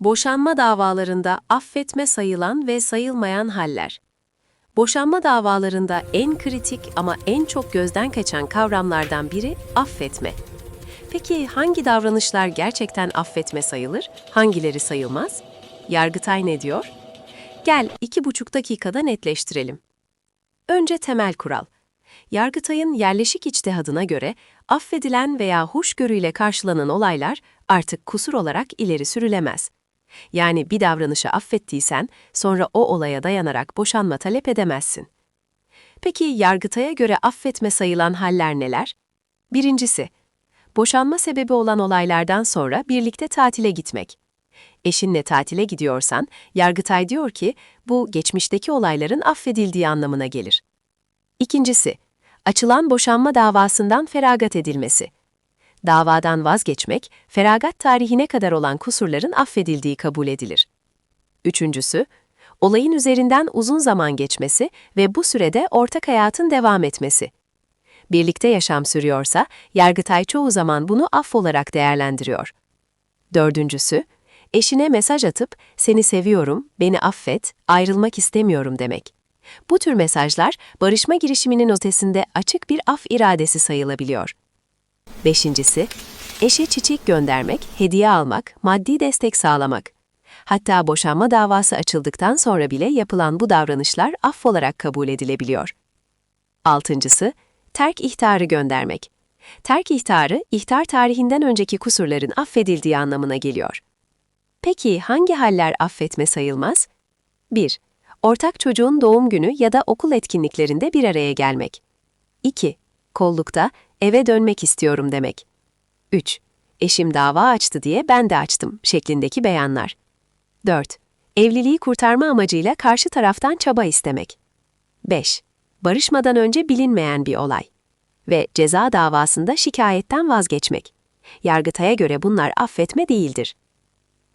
Boşanma davalarında affetme sayılan ve sayılmayan haller. Boşanma davalarında en kritik ama en çok gözden kaçan kavramlardan biri affetme. Peki hangi davranışlar gerçekten affetme sayılır, hangileri sayılmaz? Yargıtay ne diyor? Gel iki buçuk dakikada netleştirelim. Önce temel kural. Yargıtay'ın yerleşik içtihadına göre affedilen veya hoşgörüyle karşılanan olaylar artık kusur olarak ileri sürülemez. Yani bir davranışı affettiysen sonra o olaya dayanarak boşanma talep edemezsin. Peki Yargıtay'a göre affetme sayılan haller neler? Birincisi, boşanma sebebi olan olaylardan sonra birlikte tatile gitmek. Eşinle tatile gidiyorsan, Yargıtay diyor ki bu geçmişteki olayların affedildiği anlamına gelir. İkincisi, açılan boşanma davasından feragat edilmesi. Davadan vazgeçmek, feragat tarihine kadar olan kusurların affedildiği kabul edilir. Üçüncüsü, olayın üzerinden uzun zaman geçmesi ve bu sürede ortak hayatın devam etmesi. Birlikte yaşam sürüyorsa, Yargıtay çoğu zaman bunu aff olarak değerlendiriyor. Dördüncüsü, eşine mesaj atıp seni seviyorum, beni affet, ayrılmak istemiyorum demek. Bu tür mesajlar barışma girişiminin ötesinde açık bir af iradesi sayılabiliyor. Beşincisi, eşe çiçek göndermek, hediye almak, maddi destek sağlamak. Hatta boşanma davası açıldıktan sonra bile yapılan bu davranışlar aff olarak kabul edilebiliyor. Altıncısı, terk ihtarı göndermek. Terk ihtarı, ihtar tarihinden önceki kusurların affedildiği anlamına geliyor. Peki hangi haller affetme sayılmaz? 1. Ortak çocuğun doğum günü ya da okul etkinliklerinde bir araya gelmek. 2. Kollukta eve dönmek istiyorum demek. 3. Eşim dava açtı diye ben de açtım şeklindeki beyanlar. 4. Evliliği kurtarma amacıyla karşı taraftan çaba istemek. 5. Barışmadan önce bilinmeyen bir olay. Ve ceza davasında şikayetten vazgeçmek. Yargıtay'a göre bunlar affetme değildir.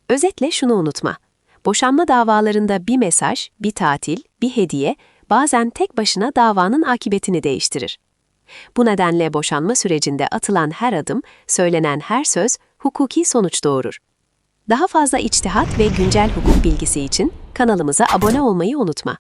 Özetle şunu unutma. Boşanma davalarında bir mesaj, bir tatil, bir hediye bazen tek başına davanın akıbetini değiştirir. Bu nedenle boşanma sürecinde atılan her adım, söylenen her söz hukuki sonuç doğurur. Daha fazla içtihat ve güncel hukuk bilgisi için kanalımıza abone olmayı unutma.